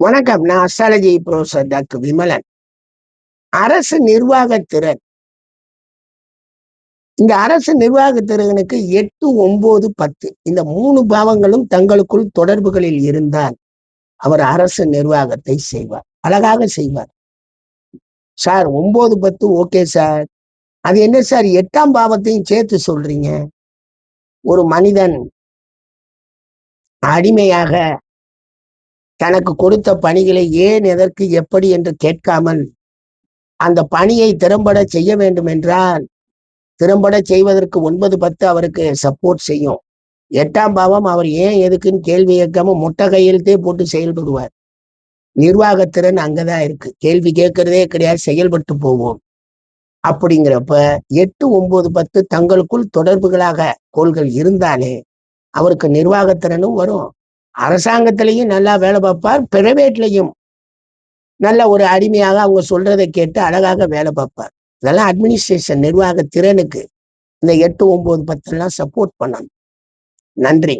வணக்கம். நான் astrology professor doctor Vimalan. அரசு நிர்வாக திறன். இந்த அரசு நிர்வாக திறனுக்கு எட்டு ஒன்பது பத்து இந்த மூணு பாவங்களும் தங்களுக்குள் தொடர்புகளில் இருந்தால் அவர் அரசு நிர்வாகத்தை செய்வார். அழகாக செய்வார். சார் ஒன்பது பத்து ஓகே சார். அது என்ன சார் எட்டாம் பாவத்தையும் சேர்த்து சொல்றீங்க? ஒரு மனிதன் அடிமையாக தனக்கு கொடுத்த பணிகளை ஏன் எதற்கு எப்படி என்று கேட்காமல் அந்த பணியை திறம்பட செய்ய வேண்டும் என்றால் திறம்பட செய்வதற்கு ஒன்பது பத்து அவருக்கு சப்போர்ட் செய்யும். எட்டாம் பாவம் அவர் ஏன் எதுக்குன்னு கேள்வி கேட்காம முட்டை கையெழுத்தே போட்டு செயல்படுவார். நிர்வாகத்திறன் அங்கதான் இருக்கு. கேள்வி கேட்கறதே கிடையாது செயல்பட்டு போவோம். அப்படிங்கிறப்ப எட்டு ஒன்பது பத்து தங்களுக்குள் தொடர்புகளாக கோள்கள் இருந்தாலே அவருக்கு நிர்வாகத்திறனும் வரும். அரசாங்கத்திலையும் நல்லா வேலை பார்ப்பார் பிரைவேட்லையும் நல்ல ஒரு அடிமையாக அவங்க சொல்றதை கேட்டு அழகாக வேலை பார்ப்பார். இதெல்லாம் அட்மினிஸ்ட்ரேஷன் நிர்வாக திறனுக்கு இந்த எட்டு ஒன்பது பத்துலாம் சப்போர்ட் பண்ணணும். நன்றி